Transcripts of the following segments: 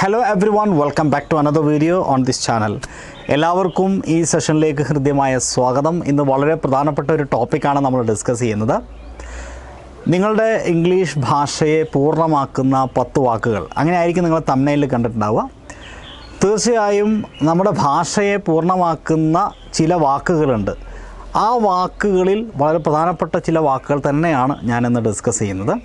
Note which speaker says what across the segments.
Speaker 1: Hello everyone welcome back to another video on this channel എല്ലാവർക്കും ഈ സെഷനിലേക്ക് ഹൃദ്യമായ സ്വാഗതം. ഇന്ന് വളരെ പ്രധാനപ്പെട്ട ഒരു ടോപ്പിക്കാണ് നമ്മൾ ഡിസ്കസ് ചെയ്യുന്നത്. നിങ്ങളുടെ ഇംഗ്ലീഷ് ഭാഷയെ പൂർണമാക്കുന്ന പത്ത് വാക്കുകൾ. അങ്ങനെ ആയിരിക്കും നിങ്ങൾ തമ്മനയിൽ കണ്ടിട്ടുണ്ടാവുക. തീർച്ചയായും നമ്മുടെ ഭാഷയെ പൂർണമാക്കുന്ന ചില വാക്കുകളുണ്ട്. ആ വാക്കുകളിൽ വളരെ പ്രധാനപ്പെട്ട ചില വാക്കുകൾ തന്നെയാണ് ഞാനിന്ന് ഡിസ്കസ് ചെയ്യുന്നത്.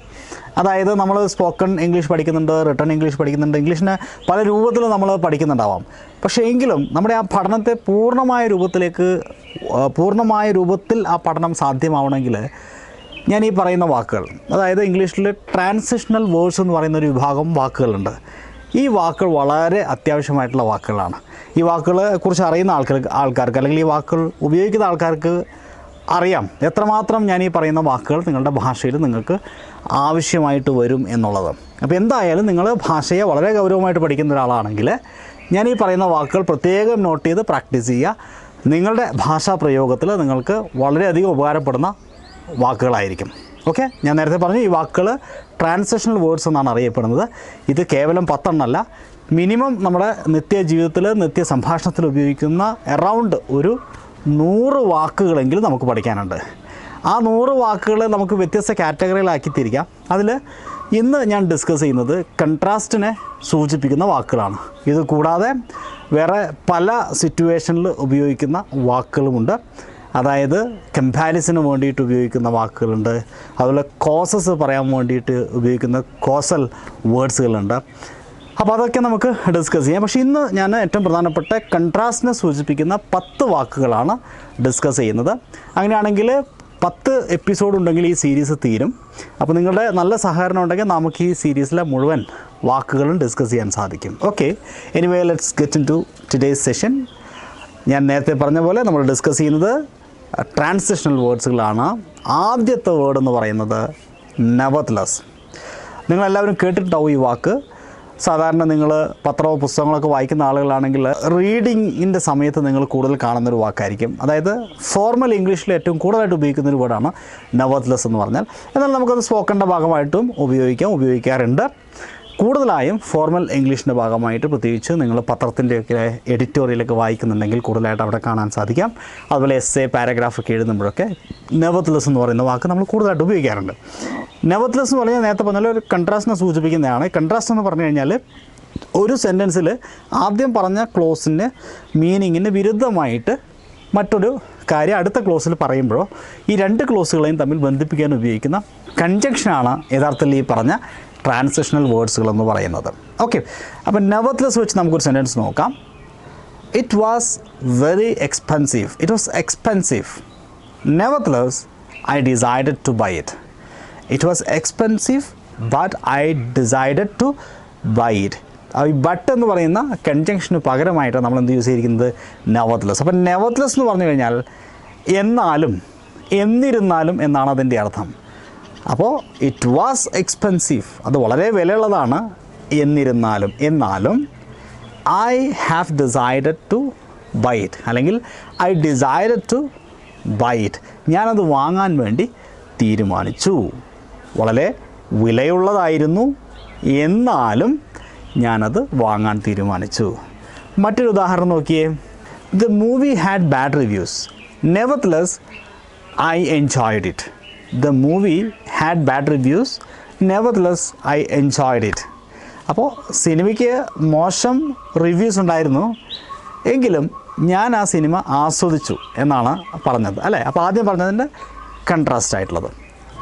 Speaker 1: അതായത് നമ്മൾ സ്പോക്കൺ ഇംഗ്ലീഷ് പഠിക്കുന്നുണ്ട് റിട്ടേൺ ഇംഗ്ലീഷ് പഠിക്കുന്നുണ്ട് ഇംഗ്ലീഷിനെ പല രൂപത്തിൽ നമ്മൾ പഠിക്കുന്നുണ്ടാവാം. പക്ഷേ എങ്കിലും നമ്മുടെ ആ പഠനത്തെ പൂർണമായ രൂപത്തിലേക്ക് പൂർണമായ രൂപത്തിൽ ആ പഠനം സാധ്യമാവണമെങ്കിൽ ഞാൻ ഈ പറയുന്ന വാക്കുകൾ അതായത് ഇംഗ്ലീഷിൽ ട്രാൻസിഷണൽ വേർഡ്സ് എന്ന് പറയുന്ന ഒരു വിഭാഗം വാക്കുകളുണ്ട്. ഈ വാക്കുകൾ വളരെ അത്യാവശ്യമായിട്ടുള്ള വാക്കുകളാണ്. ഈ വാക്കുകളെ കുറിച്ച് അറിയുന്ന ആൾക്കാർക്ക് ആൾക്കാർക്ക് അല്ലെങ്കിൽ ഈ വാക്കുകൾ ഉപയോഗിക്കുന്ന ആൾക്കാർക്ക് അറിയാം. എത്രമാത്രം ഞാൻ ഈ പറയുന്ന വാക്കുകൾ നിങ്ങളുടെ ഭാഷയിൽ നിങ്ങൾക്ക് ആവശ്യമായിട്ട് വരും എന്നുള്ളത്. അപ്പോൾ എന്തായാലും നിങ്ങൾ ഭാഷയെ വളരെ ഗൗരവമായിട്ട് പഠിക്കുന്ന ഒരാളാണെങ്കിൽ ഞാൻ ഈ പറയുന്ന വാക്കുകൾ പ്രത്യേകം നോട്ട് ചെയ്ത് പ്രാക്ടീസ് ചെയ്യുക. നിങ്ങളുടെ ഭാഷാ പ്രയോഗത്തിൽ നിങ്ങൾക്ക് വളരെയധികം ഉപകാരപ്പെടുന്ന വാക്കുകളായിരിക്കും. ഓക്കെ ഞാൻ നേരത്തെ പറഞ്ഞു ഈ വാക്കുകൾ ട്രാൻസ്ലേഷണൽ വേർഡ്സ് എന്നാണ് അറിയപ്പെടുന്നത്. ഇത് കേവലം പത്തെണ്ണമല്ല മിനിമം നമ്മുടെ നിത്യ ജീവിതത്തിൽ നിത്യ സംഭാഷണത്തിൽ ഉപയോഗിക്കുന്ന എറൗണ്ട് ഒരു നൂറ് വാക്കുകളെങ്കിലും നമുക്ക് പഠിക്കാനുണ്ട്. ആ നൂറ് വാക്കുകൾ നമുക്ക് വ്യത്യസ്ത കാറ്റഗറികളാക്കി തിരിക്കാം. അതിൽ ഇന്ന് ഞാൻ ഡിസ്കസ് ചെയ്യുന്നത് കൺട്രാസ്റ്റിനെ സൂചിപ്പിക്കുന്ന വാക്കുകളാണ്. ഇത് കൂടാതെ വേറെ പല സിറ്റുവേഷനിൽ ഉപയോഗിക്കുന്ന വാക്കുകളുമുണ്ട്. അതായത് കമ്പാരിസന് വേണ്ടിയിട്ട് ഉപയോഗിക്കുന്ന വാക്കുകളുണ്ട്. അതുപോലെ കോസസ് പറയാൻ വേണ്ടിയിട്ട് ഉപയോഗിക്കുന്ന കോസൽ വേർഡ്സുകളുണ്ട് അപ്പോൾ അതൊക്കെ നമുക്ക് ഡിസ്കസ് ചെയ്യാം. പക്ഷേ ഇന്ന് ഞാൻ ഏറ്റവും പ്രധാനപ്പെട്ട കൺട്രാസ്റ്റിനെ സൂചിപ്പിക്കുന്ന പത്ത് വാക്കുകളാണ് ഡിസ്കസ് ചെയ്യുന്നത്. അങ്ങനെയാണെങ്കിൽ പത്ത് എപ്പിസോഡ് ഉണ്ടെങ്കിൽ ഈ സീരീസ് തീരും. അപ്പോൾ നിങ്ങളുടെ നല്ല സഹകരണം ഉണ്ടെങ്കിൽ നമുക്ക് ഈ സീരീസിലെ മുഴുവൻ വാക്കുകളും ഡിസ്കസ് ചെയ്യാൻ സാധിക്കും. Okay anyway let's get into today's session ഞാൻ നേരത്തെ പറഞ്ഞ പോലെ നമ്മൾ ഡിസ്കസ് ചെയ്യുന്നത് ട്രാൻസിഷണൽ വേർഡ്സുകളാണ് ആദ്യത്തെ വേർഡ് എന്ന് പറയുന്നത് നെവത്ലെസ് നിങ്ങളെല്ലാവരും കേട്ടിട്ടുണ്ടാവും ഈ വാക്ക്. സാധാരണ നിങ്ങൾ പത്രമോ പുസ്തകങ്ങളൊക്കെ വായിക്കുന്ന ആളുകളാണെങ്കിൽ റീഡിങ്ങിന്റെ സമയത്ത് നിങ്ങൾ കൂടുതൽ കാണുന്ന കാണുന്നൊരു വാക്കായിരിക്കും. അതായത് ഫോർമൽ ഇംഗ്ലീഷിൽ ഏറ്റവും കൂടുതലായിട്ട് ഉപയോഗിക്കുന്ന ഒരു വേർഡാണ് നവത്ലെസ് എന്ന് പറഞ്ഞാൽ. എന്നാൽ നമുക്കത് സ്പോക്കന്റെ ഭാഗമായിട്ടും ഉപയോഗിക്കാം ഉപയോഗിക്കാറുണ്ട്. കൂടുതലായും ഫോർമൽ ഇംഗ്ലീഷിന്റെ ഭാഗമായിട്ട് പ്രത്യേകിച്ച് നിങ്ങൾ പത്രത്തിന്റെയൊക്കെ എഡിറ്റോറിയലൊക്കെ വായിക്കുന്നുണ്ടെങ്കിൽ കൂടുതലായിട്ട് അവിടെ കാണാൻ സാധിക്കാം. അതുപോലെ എസ് എ പാരഗ്രാഫൊക്കെ എഴുതുമ്പോഴൊക്കെ നെവത്ത്ലെസ് എന്ന് പറയുന്ന വാക്ക് നമ്മൾ കൂടുതലായിട്ട് ഉപയോഗിക്കാറുണ്ട്. നെവത്ത്ലെസ് എന്ന് പറഞ്ഞാൽ നേരത്തെ പറഞ്ഞാൽ ഒരു കൺട്രാസ്റ്റിനെ സൂചിപ്പിക്കുന്നതാണ്. കൺട്രാസ്റ്റ് എന്ന് പറഞ്ഞു കഴിഞ്ഞാൽ ഒരു സെന്റൻസിൽ ആദ്യം പറഞ്ഞ ക്ലോസിന് മീനിങ്ങിന് വിരുദ്ധമായിട്ട് മറ്റൊരു കാര്യം അടുത്ത ക്ലോസിൽ പറയുമ്പോഴോ ഈ രണ്ട് ക്ലോസുകളെയും തമ്മിൽ ബന്ധിപ്പിക്കാൻ ഉപയോഗിക്കുന്ന കൺജക്ഷനാണ് യഥാർത്ഥത്തിൽ ഈ പറഞ്ഞ ട്രാൻസിഷണൽ വേർഡ്സുകൾ എന്ന് പറയുന്നത്. ഓക്കെ അപ്പം നെവത്ലെസ് വെച്ച് നമുക്കൊരു സെന്റൻസ് നോക്കാം. It was very expensive it was expensive nevertheless I decided to buy it it was expensive but I decided to buy it ഈ ബട്ട് എന്ന് പറയുന്ന കൺജങ്ഷന് പകരമായിട്ട് നമ്മൾ എന്ത് യൂസ് ചെയ്തിരിക്കുന്നത്? നെവത്ലസ് അപ്പം നെവത്ലസ് എന്ന് പറഞ്ഞു കഴിഞ്ഞാൽ എന്നാലും എന്നിരുന്നാലും എന്നാണ് അതിന്റെ അർത്ഥം. അപ്പോൾ ഇറ്റ് വാസ് എക്സ്പെൻസീവ് അത് വളരെ വിലയുള്ളതാണ്. എന്നിരുന്നാലും എന്നാലും I have decided to buy it അല്ലെങ്കിൽ I decided to buy it ഞാനത് വാങ്ങാൻ വേണ്ടി തീരുമാനിച്ചു. വളരെ വിലയുള്ളതായിരുന്നു. എന്നാലും ഞാനത് വാങ്ങാൻ തീരുമാനിച്ചു. മറ്റൊരു ഉദാഹരണം നോക്കിയേ. The movie had bad reviews nevertheless I enjoyed it the movie had bad reviews nevertheless I enjoyed it അപ്പോൾ സിനിമയ്ക്ക് മോശം റിവ്യൂസ് ഉണ്ടായിരുന്നു. എങ്കിലും ഞാൻ ആ സിനിമ ആസ്വദിച്ചു എന്നാണ് പറഞ്ഞത് അല്ലേ? അപ്പോൾ ആദ്യം പറഞ്ഞതിന്റെ കൺട്രാസ്റ്റ് ആയിട്ടുള്ളത്.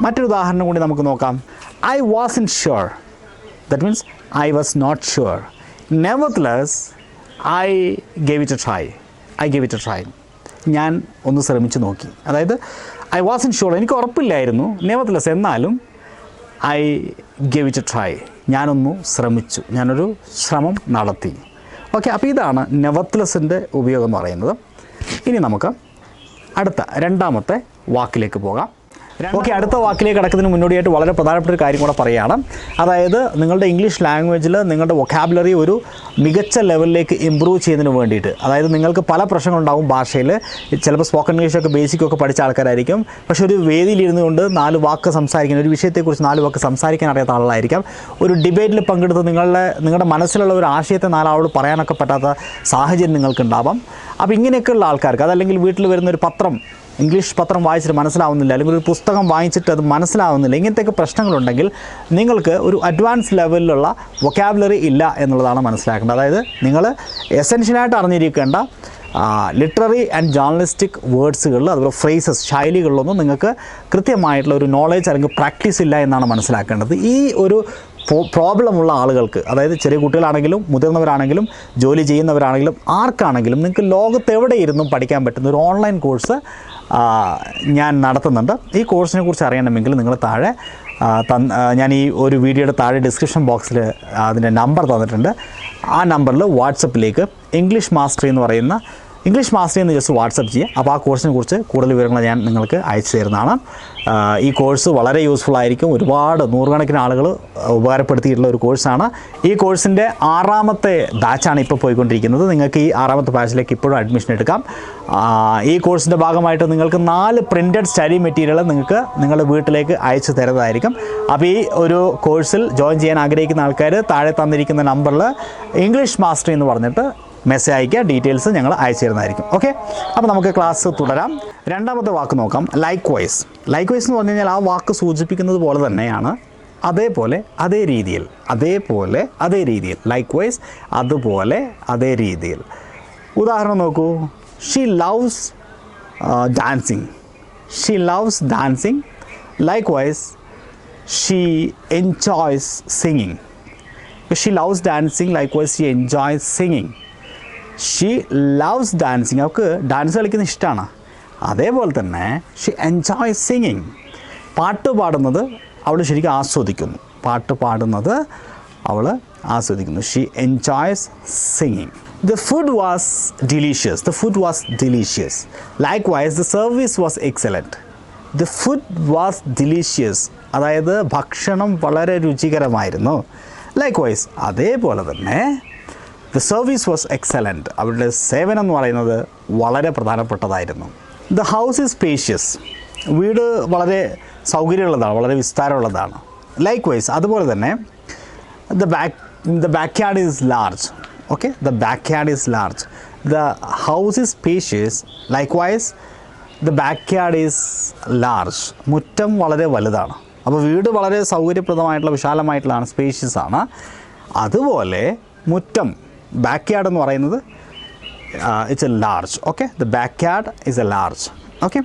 Speaker 1: മറ്റൊരു ഉദാഹരണം കൂടി നമുക്ക് നോക്കാം. I was unsure that means I was not sure nevertheless I gave it a try I gave it a try ഞാൻ ഒന്ന് ശ്രമിച്ചു നോക്കി. അതായത് ഐ വാസ് ഇൻ ഷുവർ എനിക്ക് ഉറപ്പില്ലായിരുന്നു. നിയമത്തിലസ് എന്നാലും ഐ ഗവ് ഇറ്റ് ട്രൈ ഞാനൊന്നു ശ്രമിച്ചു. ഞാനൊരു ശ്രമം നടത്തി. ഓക്കെ അപ്പോൾ ഇതാണ് നെവത്ലെസിന്റെ ഉപയോഗം എന്ന് പറയുന്നത്. ഇനി നമുക്ക് അടുത്ത രണ്ടാമത്തെ വാക്കിലേക്ക് പോകാം. ഓക്കെ അടുത്ത വാക്കിലേക്ക് കടക്കുന്നതിന് മുന്നോടിയായിട്ട് വളരെ പ്രധാനപ്പെട്ട ഒരു കാര്യം കൂടെ പറയുകയാണ് അതായത് നിങ്ങളുടെ ഇംഗ്ലീഷ് ലാംഗ്വേജിൽ നിങ്ങളുടെ വൊക്കാബുലറി ഒരു മികച്ച ലെവലിലേക്ക് ഇമ്പ്രൂവ് ചെയ്യുന്നതിന് വേണ്ടിയിട്ട്. അതായത് നിങ്ങൾക്ക് പല പ്രശ്നങ്ങളുണ്ടാവും ഭാഷയിൽ ചിലപ്പോൾ സ്പോക്കൺ ഇംഗ്ലീഷൊക്കെ ബേസിക്കൊക്കെ പഠിച്ച ആൾക്കാരായിരിക്കും. പക്ഷേ ഒരു വേദിയിലിരുന്നു കൊണ്ട് നാല് വാക്ക് സംസാരിക്കുന്ന ഒരു വിഷയത്തെക്കുറിച്ച് നാല് വാക്ക് സംസാരിക്കാൻ അറിയാത്ത ആളായിരിക്കാം. ഒരു ഡിബേറ്റിൽ പങ്കെടുത്ത് നിങ്ങളുടെ നിങ്ങളുടെ മനസ്സിലുള്ള ഒരു ആശയത്തെ നാലാളോട് പറയാനൊക്കെ പറ്റാത്ത സാഹചര്യം നിങ്ങൾക്കുണ്ടാവാം. അപ്പോൾ ഇങ്ങനെയൊക്കെയുള്ള ആൾക്കാർക്ക് അതല്ലെങ്കിൽ വീട്ടിൽ വരുന്ന ഒരു പത്രം ഇംഗ്ലീഷ് പത്രം വായിച്ചിട്ട് മനസ്സിലാവുന്നില്ല അല്ലെങ്കിൽ ഒരു പുസ്തകം വായിച്ചിട്ട് അത് മനസ്സിലാവുന്നില്ല ഇങ്ങനത്തെയൊക്കെ പ്രശ്നങ്ങളുണ്ടെങ്കിൽ നിങ്ങൾക്ക് ഒരു അഡ്വാൻസ് ലെവലിലുള്ള വൊക്കാബുലറി ഇല്ല എന്നുള്ളതാണ് മനസ്സിലാക്കേണ്ടത്. അതായത് നിങ്ങൾ എസെൻഷ്യലായിട്ട് അറിഞ്ഞിരിക്കേണ്ട ലിറ്റററി ആൻഡ് ജേർണലിസ്റ്റിക് വേർഡ്സുകളിൽ അതുപോലെ ഫ്രേസസ് ശൈലികളിലൊന്നും നിങ്ങൾക്ക് കൃത്യമായിട്ടുള്ള ഒരു നോളേജ് അല്ലെങ്കിൽ പ്രാക്ടീസ് ഇല്ല എന്നാണ് മനസ്സിലാക്കേണ്ടത്. ഈ ഒരു പ്രോബ്ലമുള്ള ആളുകൾക്ക് അതായത് ചെറിയ കുട്ടികളാണെങ്കിലും മുതിർന്നവരാണെങ്കിലും ജോലി ചെയ്യുന്നവരാണെങ്കിലും ആർക്കാണെങ്കിലും നിങ്ങൾക്ക് ലോകത്തെവിടെ ഇരുന്നും പഠിക്കാൻ പറ്റുന്ന ഒരു ഓൺലൈൻ കോഴ്സ് ഞാൻ നടത്തുന്നുണ്ട്. ഈ കോഴ്സിനെ കുറിച്ച് അറിയണമെങ്കിൽ നിങ്ങൾ താഴെ ഞാൻ ഈ ഒരു വീഡിയോയുടെ താഴെ ഡിസ്ക്രിപ്ഷൻ ബോക്സിൽ അതിന്റെ നമ്പർ തന്നിട്ടുണ്ട്. ആ നമ്പറിൽ വാട്സപ്പിലേക്ക് ഇംഗ്ലീഷ് മാസ്റ്ററി എന്ന് പറയുന്ന ഇംഗ്ലീഷ് മാസ്റ്ററി എന്ന് ജസ്റ്റ് വാട്സപ്പ് ചെയ്യുക അപ്പോൾ ആ കോഴ്സിനെ കുറിച്ച് കൂടുതൽ വിവരങ്ങൾ ഞാൻ നിങ്ങൾക്ക് അയച്ചു തരുന്നതാണ്. ഈ കോഴ്സ് വളരെ യൂസ്ഫുൾ ആയിരിക്കും. ഒരുപാട് നൂറുകണക്കിന് ആളുകൾ ഉപകാരപ്പെടുത്തിയിട്ടുള്ള ഒരു കോഴ്സാണ് ഈ കോഴ്സിന്റെ ആറാമത്തെ ബാച്ചാണ് ഇപ്പോൾ പോയിക്കൊണ്ടിരിക്കുന്നത്. നിങ്ങൾക്ക് ഈ ആറാമത്തെ ബാച്ചിലേക്ക് ഇപ്പോഴും അഡ്മിഷൻ എടുക്കാം. ഈ കോഴ്സിന്റെ ഭാഗമായിട്ട് നിങ്ങൾക്ക് നാല് പ്രിന്റഡ് സ്റ്റഡി മെറ്റീരിയൽ നിങ്ങൾക്ക് നിങ്ങളുടെ വീട്ടിലേക്ക് അയച്ചു തരുന്നതായിരിക്കും. അപ്പോൾ ഈ ഒരു കോഴ്സിൽ ജോയിൻ ചെയ്യാൻ ആഗ്രഹിക്കുന്ന ആൾക്കാർ താഴെ തന്നിരിക്കുന്ന നമ്പറിൽ ഇംഗ്ലീഷ് മാസ്റ്റർ എന്ന് പറഞ്ഞിട്ട് മെസ്സേജ് അയക്കുക ഡീറ്റെയിൽസ് ഞങ്ങൾ അയച്ചു തരുന്നതായിരിക്കും ഓക്കെ അപ്പോൾ നമുക്ക് ക്ലാസ് തുടരാം. രണ്ടാമത്തെ വാക്ക് നോക്കാം. ലൈക്ക് വൈസ് ലൈക്ക് വൈസ് എന്ന് പറഞ്ഞു കഴിഞ്ഞാൽ ആ വാക്ക് സൂചിപ്പിക്കുന്നത് പോലെ തന്നെയാണ്. അതേപോലെ അതേ രീതിയിൽ. അതേപോലെ അതേ രീതിയിൽ. ലൈക്ക് വൈസ് അതുപോലെ അതേ രീതിയിൽ. ഉദാഹരണം നോക്കൂ. She loves dancing she loves dancing likewise she enjoys singing she loves dancing likewise she enjoys singing she loves dancing അവൾക്ക് ഡാൻസ് കളിക്കുന്ന ഇഷ്ടമാണ് അതേപോലെ തന്നെ ഷീ എൻജോയ് സിംഗിങ് പാട്ട് പാടുന്നത് അവൾ ശരിക്കും ആസ്വദിക്കുന്നു. പാട്ട് പാടുന്നത് അവൾ ആസ്വദിക്കുന്നു. She enjoys singing the food was delicious the food was delicious likewise the service was excellent the food was delicious അതായത് ഭക്ഷണം വളരെ രുചികരമായിരുന്നു. ലൈക്ക് വൈസ് അതേപോലെ തന്നെ ദ സർവീസ് വാസ് എക്സലന്റ് അവരുടെ സേവനം എന്ന് പറയുന്നത് വളരെ പ്രധാനപ്പെട്ടതായിരുന്നു. ദ ഹൗസ് ഈസ് സ്പേഷ്യസ് വീട് വളരെ സൗകര്യമുള്ളതാണ് വളരെ വിസ്താരമുള്ളതാണ്. ലൈക്ക് വൈസ് അതുപോലെ തന്നെ the back the backyard is large okay the backyard is large the house is spacious likewise the backyard is large മുറ്റം വളരെ വലുതാണ്. അപ്പോൾ വീട് വളരെ സൗകര്യപ്രദമായിട്ടുള്ള വിശാലമായിട്ടുള്ളതാണ് സ്പേഷ്യസ് ആണ്. അതുപോലെ മുറ്റം ബാക്ക് യാർഡ് എന്ന് പറയുന്നത് it's a large okay the backyard is a large okay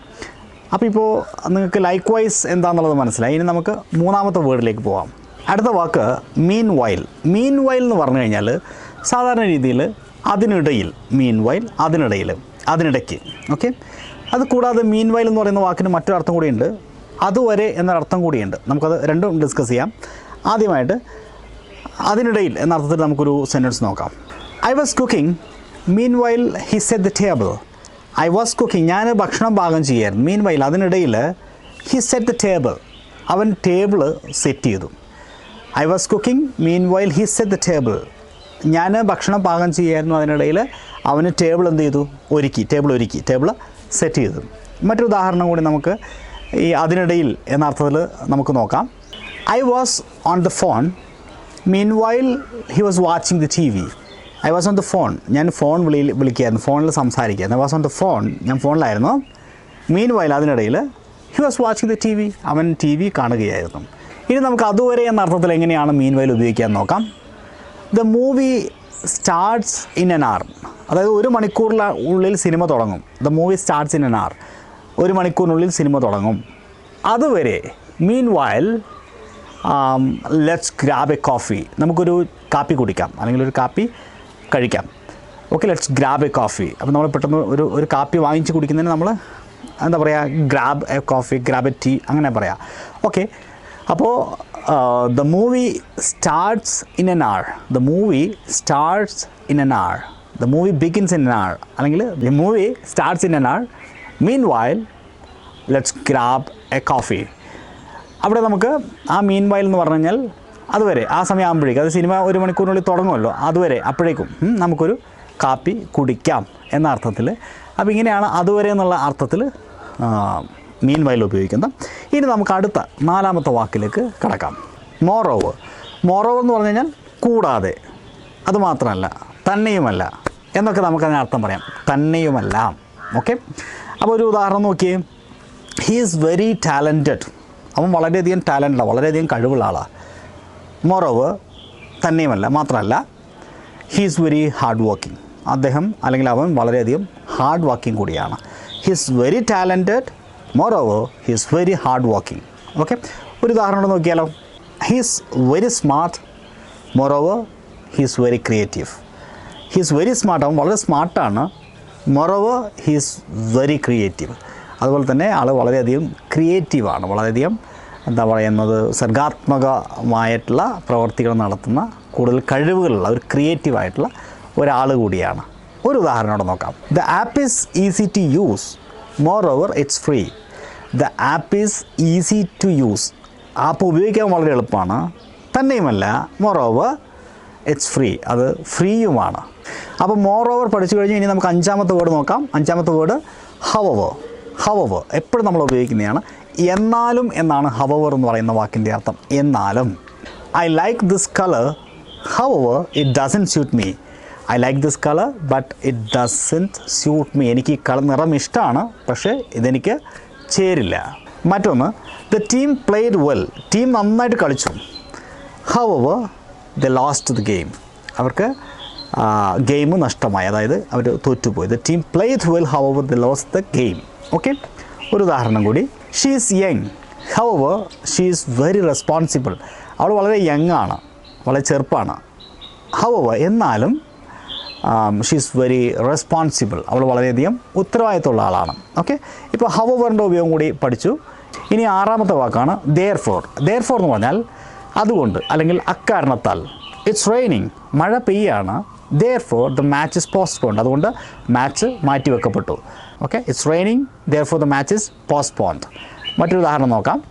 Speaker 1: അപ്പോൾ ഇപ്പോൾ നിങ്ങൾക്ക് ലൈക്ക് വൈസ് എന്താണെന്നുള്ളത് മനസ്സിലായി. ഇനി നമുക്ക് മൂന്നാമത്തെ വേർഡിലേക്ക് പോകാം അടുത്ത വാക്ക് മീൻ വയൽ മീൻ വയൽ എന്ന് പറഞ്ഞു കഴിഞ്ഞാൽ സാധാരണ രീതിയിൽ അതിനിടയിൽ മീൻ വയൽ അതിനിടയിൽ അതിനിടയ്ക്ക് ഓക്കെ അത് കൂടാതെ മീൻ വയൽ എന്ന് പറയുന്ന വാക്കിന് മറ്റൊരു അർത്ഥം കൂടിയുണ്ട്. അതുവരെ എന്നൊരർത്ഥം കൂടിയുണ്ട്. നമുക്കത് രണ്ടും ഡിസ്കസ് ചെയ്യാം. ആദ്യമായിട്ട് അതിനിടയിൽ എന്ന അർത്ഥത്തിൽ നമുക്കൊരു സെന്റൻസ് നോക്കാം. I was cooking meanwhile he set the table I was cooking ഞാൻ ഭക്ഷണം പാകം ചെയ്യായിരുന്നു. മീൻ വൈൽ അതിനിടയിൽ ഹി സെറ്റ് ദ ടേബിൾ അവൻ ടേബിൾ സെറ്റ് ചെയ്തു. I was cooking meanwhile he set the table ഞാൻ ഭക്ഷണം പാകം ചെയ്യായിരുന്നു. അതിനിടയിൽ അവന് ടേബിൾ എന്ത് ചെയ്തു? ഒരുക്കി. ടേബിൾ ഒരുക്കി. ടേബിൾ സെറ്റ് ചെയ്തു. മറ്റൊരു ഉദാഹരണം കൂടി നമുക്ക് ഈ അതിനിടയിൽ എന്ന അർത്ഥത്തിൽ നമുക്ക് നോക്കാം. I was on the phone meanwhile he was watching the T V I was on the phone ഞാൻ ഫോൺ വിളി വിളിക്കുകയായിരുന്നു. ഫോണിൽ സംസാരിക്കുകയായിരുന്നു. I was on the phone ഞാൻ ഫോണിലായിരുന്നു. മീൻ വയൽ അതിനിടയിൽ he was watching the T V അവൻ T V കാണുകയായിരുന്നു. ഇനി നമുക്ക് അതുവരെ എന്ന അർത്ഥത്തിൽ എങ്ങനെയാണ് മീൻ വയൽ ഉപയോഗിക്കാൻ നോക്കാം? The movie starts in an hour അതായത് ഒരു മണിക്കൂറിൽ ഉള്ളിൽ സിനിമ തുടങ്ങും. The movie starts in an hour ഒരു മണിക്കൂറിനുള്ളിൽ സിനിമ തുടങ്ങും. അതുവരെ മീൻ വയൽ ലെറ്റ്സ് ഗ്രാബ് എ കോഫി നമുക്കൊരു കാപ്പി കുടിക്കാം. അല്ലെങ്കിൽ ഒരു കാപ്പി കഴിക്കാം. Okay let's grab a coffee അപ്പോൾ നമ്മൾ പെട്ടെന്ന് ഒരു ഒരു കാപ്പി വാങ്ങിച്ച് കുടിക്കുന്നതിന് നമ്മൾ എന്താ പറയുക grab a coffee grab a tea അങ്ങനെ പറയാം. ഓക്കെ അപ്പോൾ the movie starts in an hour the movie starts in an hour the movie begins in an hour അല്ലെങ്കിൽ the movie starts in an hour meanwhile let's grab A coffee അവിടെ നമുക്ക് ആ മീൻ വയൽ എന്ന് പറഞ്ഞു കഴിഞ്ഞാൽ അതുവരെ ആ സമയം ആകുമ്പോഴേക്കും അത് സിനിമ ഒരു മണിക്കൂറിനുള്ളിൽ തുടങ്ങുമല്ലോ അതുവരെ അപ്പോഴേക്കും നമുക്കൊരു കാപ്പി കുടിക്കാം എന്ന അർത്ഥത്തിൽ. അപ്പോൾ ഇങ്ങനെയാണ് അതുവരെ എന്നുള്ള അർത്ഥത്തിൽ മീൻ വയൽ ഉപയോഗിക്കുന്നത് ഇനി നമുക്ക് അടുത്ത നാലാമത്തെ വാക്കിലേക്ക് കിടക്കാം. മോറോവ് മോറോവ് എന്ന് പറഞ്ഞു കഴിഞ്ഞാൽ കൂടാതെ അതുമാത്രമല്ല തന്നെയുമല്ല എന്നൊക്കെ നമുക്ക് അതിന് അർത്ഥം പറയാം. തന്നെയുമല്ല ഓക്കെ അപ്പോൾ ഒരു ഉദാഹരണം നോക്കിയേ. ഹീ ഈസ് വെരി ടാലന്റഡ് അവൻ വളരെയധികം ടാലന്റാണ് വളരെയധികം കഴിവുള്ള ആളാണ് മോറോവ് തന്നെയുമല്ല മാത്രമല്ല he is very hard working അദ്ദേഹം അല്ലെങ്കിൽ അവൻ വളരെയധികം ഹാർഡ് വർക്കിംഗ് കൂടിയാണ്. He is very talented moreover he is very hard working okay ഒരു ഉദാഹരണം നോക്കിയാലോ. He is very smart moreover he is very creative he is very smart അവൻ വളരെ സ്മാർട്ടാണ് മൊറവ് ഹീസ് വെരി ക്രിയേറ്റീവ് അതുപോലെ തന്നെ ആൾ വളരെയധികം ക്രിയേറ്റീവാണ് വളരെയധികം എന്താ പറയുന്നത് സർഗാത്മകമായിട്ടുള്ള പ്രവർത്തികൾ നടത്തുന്ന കൂടുതൽ കഴിവുകളുള്ള ഒരു ക്രിയേറ്റീവായിട്ടുള്ള ഒരാൾ കൂടിയാണ്. ഒരു ഉദാഹരണം ഇവിടെ നോക്കാം. The app is easy to use moreover it's free the app is easy to use app ഉപയോഗിക്കാൻ വളരെ എളുപ്പമാണ്. തന്നെയുമല്ല മോർ ഓവർ ഇറ്റ്സ് ഫ്രീ അത് ഫ്രീയുമാണ്. അപ്പോൾ മോർ ഓവർ പഠിച്ചു കഴിഞ്ഞ് ഇനി നമുക്ക് അഞ്ചാമത്തെ വേർഡ് നോക്കാം. അഞ്ചാമത്തെ വേർഡ് ഹവവ് ഹവവ് എപ്പോഴും നമ്മൾ ഉപയോഗിക്കുന്നതാണ് എന്നാലും എന്നാണ് ഹവവർ എന്ന് പറയുന്ന വാക്കിന്റെ അർത്ഥം. എന്നാലും. I like this colour however it doesn't suit me I like this colour but it doesn't suit me എനിക്ക് ഈ കളർ നിറം ഇഷ്ടമാണ് പക്ഷേ ഇതെനിക്ക് ചേരില്ല. മറ്റൊന്ന് the team played well team നന്നായിട്ട് കളിച്ചു. However they lost the game അവർക്ക് ഗെയിം നഷ്ടമായി. അതായത് അവർ തോറ്റുപോയി. The team played well however they lost the game okay ഒരു ഉദാഹരണം കൂടി she is young however she is very responsible അവൾ വളരെ യങ് ആണ്. വളരെ ചെറുപ്പമാണ് ഹവവർ എന്നാലും ഷീ ഈസ് വെരി റെസ്പോൺസിബിൾ അവൾ വളരെയധികം ഉത്തരവാദിത്തമുള്ള ആളാണ്. ഓക്കെ ഇപ്പോൾ ഹവവറിന്റെ ഉപയോഗം കൂടി പഠിച്ചു. ഇനി ആറാമത്തെ വാക്കാണ് ദെയർ ഫോർ ദെയർ ഫോർ എന്ന് പറഞ്ഞാൽ അതുകൊണ്ട് അല്ലെങ്കിൽ അക്കാരണത്താൽ. ഇറ്റ്സ് റെയിനിങ് മഴ പെയ്യാണ്. Therefore the match is postponed അതുകൊണ്ട് മാച്ച് മാറ്റി വെക്കപ്പെട്ടു. Okay it's raining therefore the match is postponed മറ്റൊരു ഉദാഹരണം നോക്കാം.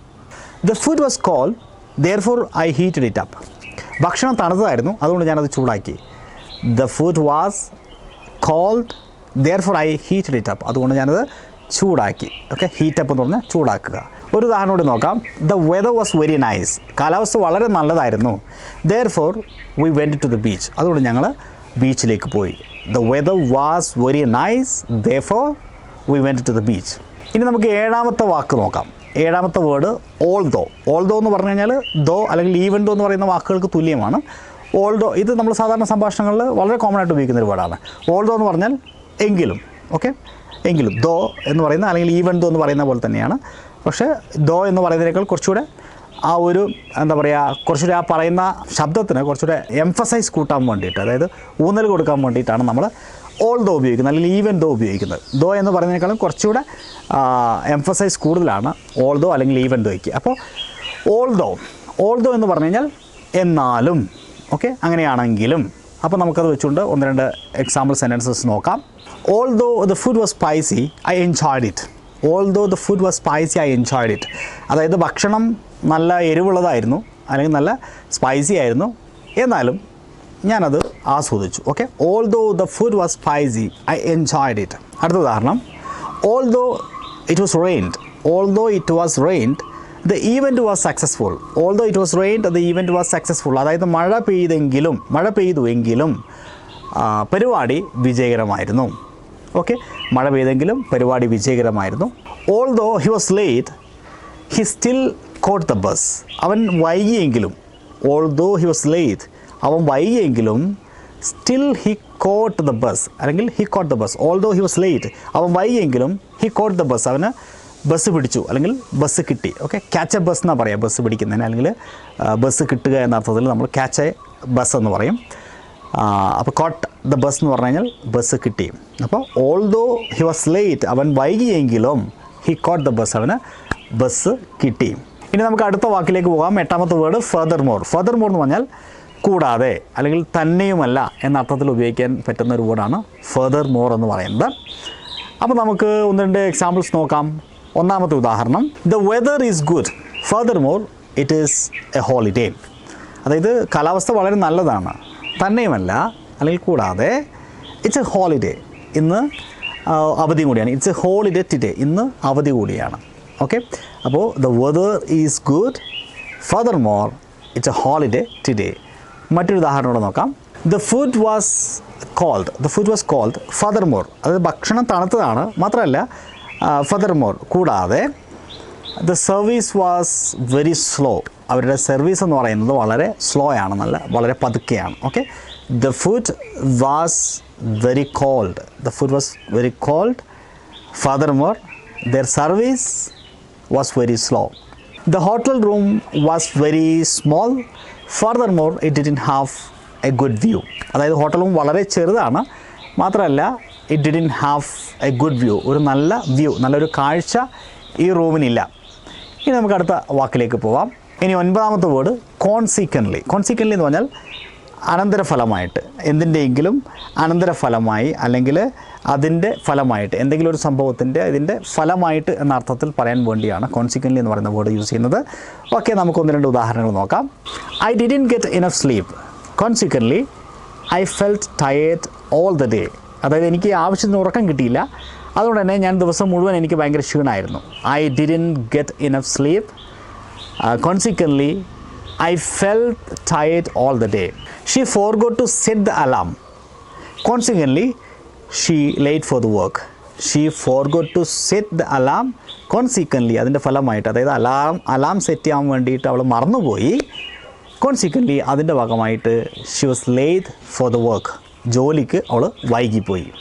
Speaker 1: The food was cold therefore I heated it up ഭക്ഷണം തണുത്തതായിരുന്നു അതുകൊണ്ട് ഞാനത് ചൂടാക്കി. The food was cold therefore I heated it up അതുകൊണ്ട് ഞാനത് ചൂടാക്കി. ഓക്കെ ഹീറ്റപ്പ് എന്ന് പറഞ്ഞാൽ ചൂടാക്കുക. ഒരു ഉദാഹരണം കൂടി നോക്കാം. The weather was very nice കാലാവസ്ഥ വളരെ നല്ലതായിരുന്നു. Therefore we went to the beach അതുകൊണ്ട് ഞങ്ങൾ ബീച്ചിലേക്ക് പോയി. The weather was very nice though we went to the beach ഇനി നമുക്ക് ഏഴാമത്തെ വാക്ക് നോക്കാം. ഏഴാമത്തെ word although although എന്ന് പറഞ്ഞു കഴിഞ്ഞാൽ ദോ അല്ലെങ്കിൽ ഈവൻ ഡോ എന്ന് പറയുന്ന വാക്കുകൾക്ക് തുല്യമാണ്. ഓൾ ദോ ഇത് നമ്മൾ സാധാരണ സംഭാഷണങ്ങളിൽ വളരെ കോമൺ ആയിട്ട് ഉപയോഗിക്കുന്ന ഒരു വേർഡാണ് ഓൾ ദോ എന്ന് പറഞ്ഞാൽ എങ്കിലും ഓക്കെ എങ്കിലും ദോ എന്ന് പറയുന്ന അല്ലെങ്കിൽ ഈവൻ ദോ എന്ന് പറയുന്ന പോലെ തന്നെയാണ്. പക്ഷേ ദോ എന്ന് പറയുന്നതിനേക്കാൾ കുറച്ചുകൂടെ ആ ഒരു എന്താ പറയുക കുറച്ചുകൂടി ആ പറയുന്ന ശബ്ദത്തിന് കുറച്ചുകൂടെ എംഫസൈസ് കൂട്ടാൻ വേണ്ടിയിട്ട് അതായത് ഊന്നൽ കൊടുക്കാൻ വേണ്ടിയിട്ടാണ് നമ്മൾ ഓൾ ദോ ഉപയോഗിക്കുന്നത് അല്ലെങ്കിൽ ഈവൻ ദോ ഉപയോഗിക്കുന്നത്. ദോ എന്ന് പറയുന്നതിനേക്കാളും കുറച്ചുകൂടെ എംഫസൈസ് കൂടുതലാണ് ഓൾ ദോ അല്ലെങ്കിൽ ഈവൻ ദോയ്ക്ക് അപ്പോൾ ഓൾ ദോ ഓൾ ദോ എന്ന് പറഞ്ഞു കഴിഞ്ഞാൽ എന്നാലും ഓക്കെ അങ്ങനെയാണെങ്കിലും അപ്പോൾ നമുക്കത് വെച്ചുകൊണ്ട് ഒന്ന് രണ്ട് എക്സാമ്പിൾ സെന്റൻസസ് നോക്കാം. Although the food was spicy I enjoyed it although the food was spicy I enjoyed it അതായത് ഭക്ഷണം നല്ല എരിവുള്ളതായിരുന്നു അല്ലെങ്കിൽ നല്ല സ്പൈസി ആയിരുന്നു. എന്നാലും ഞാനത് ആസ്വദിച്ചു okay although the food was spicy I enjoyed it അടുത്ത ഉദാഹരണം. Although it was rained although it was rained the event was successful although it was rained the event was successful അതായത് മഴ പെയ്തെങ്കിലും മഴ പെയ്തു എങ്കിലും പരിപാടി വിജയകരമായിരുന്നു. ഓക്കെ മഴ പെയ്തെങ്കിലും പരിപാടി വിജയകരമായിരുന്നു. Although he was late he still caught the bus അവൻ വൈകിയെങ്കിലും although he was late അവൻ വൈകിയെങ്കിലും still he caught the bus അല്ലെങ്കിൽ he caught the bus although he was late അവൻ വൈകിയെങ്കിലും ഹി കോട്ട് ദ ബസ് അവന് bus പിടിച്ചു. അല്ലെങ്കിൽ bus കിട്ടി. ഓക്കെ ക്യാച്ച് എ ബസ് എന്നാണ് പറയുക ബസ് പിടിക്കുന്നതിന്. അല്ലെങ്കിൽ ബസ് കിട്ടുക എന്ന അർത്ഥത്തിൽ നമ്മൾ ക്യാച്ച് എ ബസ് എന്ന് പറയും. അപ്പോൾ കോട്ട് ദ ബസ് എന്ന് പറഞ്ഞു കഴിഞ്ഞാൽ ബസ് കിട്ടി. അപ്പോൾ although he was late അവൻ വൈകിയെങ്കിലും ഹി കോട്ട് ദ ബസ് അവന് ബസ് കിട്ടി. ഇനി നമുക്ക് അടുത്ത വാക്കിലേക്ക് പോകാം. എട്ടാമത്തെ word furthermore furthermore എന്ന് പറഞ്ഞാൽ കൂടാതെ അല്ലെങ്കിൽ തന്നെയുമല്ല എന്ന അർത്ഥത്തിൽ ഉപയോഗിക്കാൻ പറ്റുന്ന ഒരു വേർഡാണ് ഫർദർ മോർ എന്ന് പറയുന്നത്. അപ്പോൾ നമുക്ക് ഒന്ന് രണ്ട് എക്സാമ്പിൾസ് നോക്കാം. ഒന്നാമത്തെ ഉദാഹരണം the weather is good furthermore it is a holiday അതായത് കാലാവസ്ഥ വളരെ നല്ലതാണ്. തന്നെയുമല്ല അല്ലെങ്കിൽ കൂടാതെ ഇറ്റ്സ് എ ഹോളിഡേ ഇന്ന് അവധി കൂടിയാണ്. ഇറ്റ്സ് എ ഹോളിഡേ ടുഡേ ഇന്ന് അവധി കൂടിയാണ്. ഓക്കെ അപ്പോൾ the weather is good furthermore it's a holiday today മറ്റൊരു ഉദാഹരണം കൂടെ നോക്കാം. The food was cold the food was cold furthermore അതായത് ഭക്ഷണം തണുത്തതാണ് മാത്രമല്ല ഫർദർ മോർ കൂടാതെ the service was very slow അവരുടെ സർവീസ് എന്ന് പറയുന്നത് വളരെ സ്ലോ ആണ് നല്ല വളരെ പതുക്കെയാണ്. Okay the food was very cold the food was very cold furthermore the service was very slow. The hotel room was very small. Furthermore, it didn't have a good view അതായത് hotel room വളരെ ചെറുതാണ്. മാത്രമല്ല it didn't have a good view ഒരു നല്ല view നല്ലൊരു കാഴ്ച ഈ റൂമിനില്ല. ഇനി നമുക്ക് അടുത്ത വാക്കിലേക്ക് പോവാം. ഇനി ഒൻപതാമത്തെ വേർഡ് കോൺസീക്വന്റ്ലി കോൺസീക്വന്റ്ലി എന്ന് പറഞ്ഞാൽ അനന്തരഫലമായിട്ട് എന്തിന്റെയെങ്കിലും അനന്തരഫലമായി അല്ലെങ്കിൽ അതിന്റെ ഫലമായിട്ട് എന്തെങ്കിലും ഒരു സംഭവത്തിന്റെ അതിന്റെ ഫലമായിട്ട് എന്ന അർത്ഥത്തിൽ പറയാൻ വേണ്ടിയാണ് കോൺസിക്വന്റ്ലി എന്ന് പറയുന്ന വേർഡ് യൂസ് ചെയ്യുന്നത്. ഓക്കെ നമുക്ക് ഒന്ന് രണ്ട് ഉദാഹരണങ്ങൾ നോക്കാം. I didn't get enough sleep consequently I felt tired all the day അതായത് എനിക്ക് ആവശ്യത്തിന് ഉറക്കം കിട്ടിയില്ല. അതുകൊണ്ട് തന്നെ ഞാൻ ദിവസം മുഴുവൻ എനിക്ക് ഭയങ്കര ക്ഷീണമായിരുന്നു. I didn't get enough sleep consequently felt tired all the day she forgot to set the alarm consequently she late for the work she for to set the alarm consequently അതിന്റെ ഫലമായിട്ട് അതായത് അലാം അലാം സെറ്റ് ചെയ്യാൻ വേണ്ടിയിട്ട് അവൾ മറന്നുപോയി. Consequently അതിന്റെ ഭാഗമായിട്ട് she was late for the work ജോലിക്ക് അവൾ വൈകിപ്പോയി.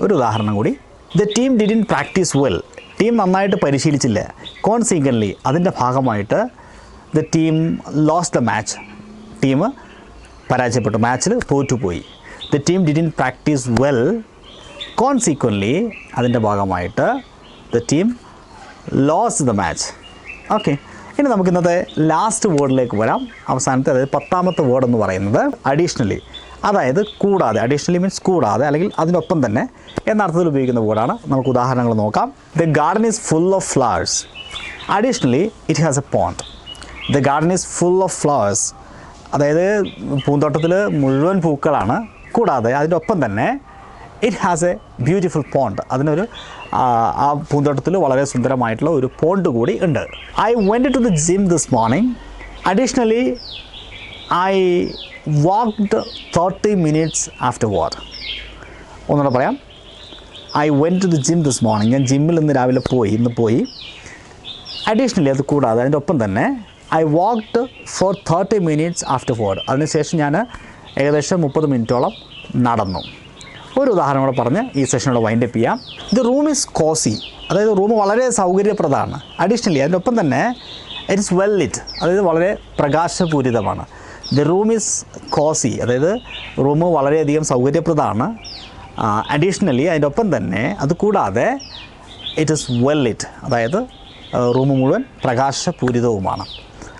Speaker 1: ഒരു ഉദാഹരണം കൂടി. The team didn't practice well team നന്നായിട്ട് പരിശീലിച്ചില്ല. കോൺസിക്വൻലി അതിന്റെ ഭാഗമായിട്ട് the team lost the match team പരാജയപ്പെട്ടു. മാച്ചിൽ തോറ്റുപോയി. The team didn't practice well consequently അതിന്റെ ഭാഗമായിട്ട് the team lost the match okay ഇനി നമുക്ക് ഇന്നത്തെ ലാസ്റ്റ് വേർഡിലേക്ക് വരാം. അവസാനത്തെ അതായത് പത്താമത്തെ വേർഡ് എന്ന് പറയുന്നത് അഡീഷണലി അതായത് കൂടാതെ. അഡീഷണലി മീൻസ് കൂടാതെ അല്ലെങ്കിൽ അതിനൊപ്പം തന്നെ എന്ന അർത്ഥത്തിൽ ഉപയോഗിക്കുന്ന വേർഡാണ് നമുക്ക് ഉദാഹരണങ്ങൾ നോക്കാം. The garden is full of flowers additionally it has a pond the garden is full of flowers അതായത് പൂന്തോട്ടത്തിൽ മുഴുവൻ പൂക്കളാണ്. കൂടാതെ അതിന്റെ ഒപ്പം തന്നെ it has a beautiful pond അതിനൊരു ആ പൂന്തോട്ടത്തിൽ വളരെ സുന്ദരമായിട്ടുള്ള ഒരു പോണ്ട് കൂടി ഉണ്ട്. I went to the gym this morning additionally I walked thirty minutes afterward ഒന്നുകൂടെ പറയാം. I went to the gym this morning ഞാൻ ജിമ്മിൽ ഇന്ന് രാവിലെ പോയി. ഇന്ന് പോയി. അഡീഷണലി അത് കൂടാതെ അതിന്റെ ഒപ്പം തന്നെ I walked for thirty minutes afterward അതിനുശേഷം ഞാൻ ഏകദേശം മുപ്പത് മിനിറ്റോളം നടന്നു. ഒരു ഉദാഹരണം കൂടെ പറഞ്ഞ് ഈ സെഷനോട് വൈൻഡപ്പ് ചെയ്യാം. ദ റൂം ഈസ് കോസി അതായത് റൂം വളരെ സൗകര്യപ്രദമാണ്. അഡീഷണലി അതിനൊപ്പം തന്നെ ഇറ്റ് ഇസ് വെൽ ലിറ്റ് അതായത് വളരെ പ്രകാശപൂരിതമാണ്. ദ റൂം ഈസ് കോസി അതായത് റൂം വളരെയധികം സൗകര്യപ്രദമാണ്. അഡീഷണലി അതിന്റെ ഒപ്പം തന്നെ അത് കൂടാതെ ഇറ്റ് ഇസ് വെൽ ലിറ്റ് അതായത് റൂം മുഴുവൻ പ്രകാശപൂരിതവുമാണ്.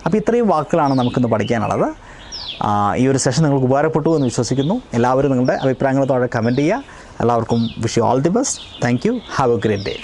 Speaker 1: അപ്പോൾ ഇത്രയും വാക്കുകളാണ് നമുക്കിന്ന് പഠിക്കാനുള്ളത്. ഈ ഒരു സെഷൻ നിങ്ങൾക്ക് ഉപകാരപ്പെട്ടു എന്ന് വിശ്വസിക്കുന്നു. എല്ലാവരും നിങ്ങളുടെ അഭിപ്രായങ്ങൾ താഴെ കമന്റ് ചെയ്യുക. എല്ലാവർക്കും wish you all the best thank you have a great day